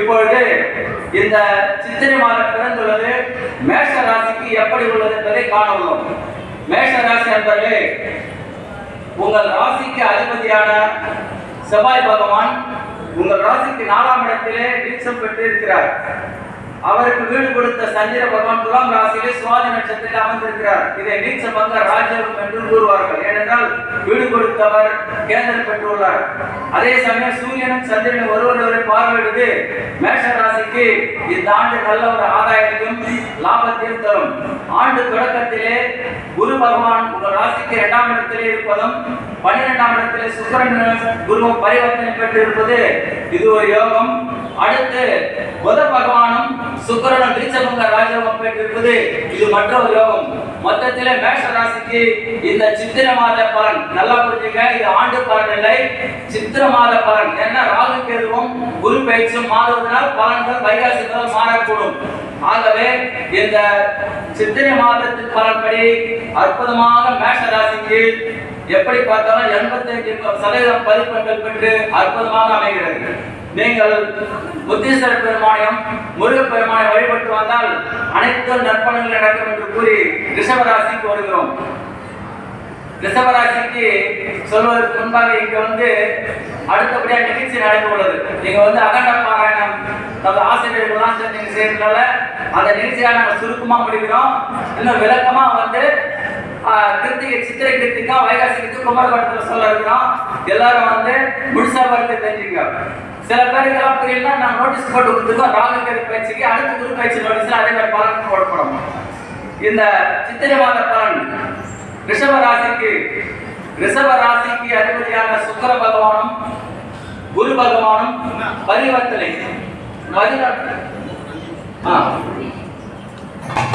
இப்பொழுது இந்த சித்திரை மாதம் பிறந்துள்ளது. மேஷ ராசிக்கு எப்படி உள்ளது என்பதை காண உள்ளோம் மேஷ ராசி என்பது உங்கள் ராசிக்கு அதிபதியான செவ்வாய் பகவான் உங்கள் ராசிக்கு நாலாம் இடத்திலே நீச்சம் பெற்று இருக்கிறார். அவருக்கு வீடு கொடுத்த சந்திர பகவான் துலாம் ராசியிலே சுவாதி நட்சத்திரத்தில் அமர்ந்திருக்கிறார். இதை நீச்ச பங்க ராஜயோகம் என்று கூறுவார்கள். வீடு கொடுத்தவர் கேந்திரம் பெற்றுள்ளார் அதே சமயம் சூரியனும் சந்திரனும் ஒருவரை பார்வையிடுது. மேஷ ராசிக்கு இந்த ஆண்டு நல்ல ஒரு ஆதாயத்தையும் லாபத்தையும் தரும். ஆண்டு தொடக்கத்திலே குரு பகவான் உங்கள் ராசிக்கு இரண்டாம் இடத்திலே இருப்பதும் பன்னிரெண்டாம் இடத்திலே சுக்கரன் குருவும் பரிவர்த்தனை பெற்று இருப்பது இது ஒரு யோகம். அடுத்து புத பகவானும் சுக்கரனும் நீச்சபங்க ராஜயோகம் பெற்றிருப்பது. இது மற்றொரு யோகம். மொத்தத்திலே மேஷ ராசிக்கு இந்த சித்திர மாத பலன் நல்லா புரிஞ்சுங்க. இது ஆண்டு பலன் இல்லை சித்திர மாத பலன். என்ன ராகு கேதுவும் குரு பயிற்சியும் மாறுவதனால் பலன்கள் வைகாசி முதல் மாறக்கூடும். ஆகவே இந்த சித்திரை மாதத்தின் பலன்படி அற்புதமாக மேஷ ராசிக்கு எப்படி பார்த்தாலும் எண்பத்தைந்து சதவீதம் பதிப்பெண்கள் பெற்று அற்புதமாக அமைகிறது. நீங்கள் புத்தீஸ்வர பெருமானையும் முருகப்பெருமானை வழிபட்டு வந்தால் அனைத்து நற்பணங்கள் நடக்கும் என்று கூறி ரிஷபராசிக்கு வருகிறோம். ரிஷபராசிக்கு சொல்வதற்கு முன்பாக இங்க வந்து அடுத்தபடியா நிகழ்ச்சி நடக்க உள்ளது நீங்க வந்து அகண்ட பாராயணம் நம்ம ஆசிரியர்கள்லாம் சேர்ந்து நீங்க செய்யறதுனால அந்த நிகழ்ச்சியாக நாங்கள் சுருக்கமா முடிக்கிறோம். இன்னும் விளக்கமா வந்து கிருத்திகை சித்திரை கிருத்திகா வைகாசிக்கு கிருத்திகை குமரகோட்டத்தில் சொல்ல இருக்கிறோம் எல்லாரும் வந்து முழுசா பார்த்து தெரிஞ்சுங்க சில பேருக்கு அப்படின்னா நான் நோட்டீஸ் போட்டு கொடுத்துருக்கோம். ராகு கேது பயிற்சிக்கு அடுத்த குரு பயிற்சி நோட்டீஸ் அதே மாதிரி பலன் போடப்படும். இந்த சித்திரை மாத பலன் ரிஷப ராசிக்கு ரிஷப ராசிக்கு அதிபதியான சுக்கர பகவானும் குரு பகவானும் பரிவர்த்தனை. பரிவர்த்தனை ஆ.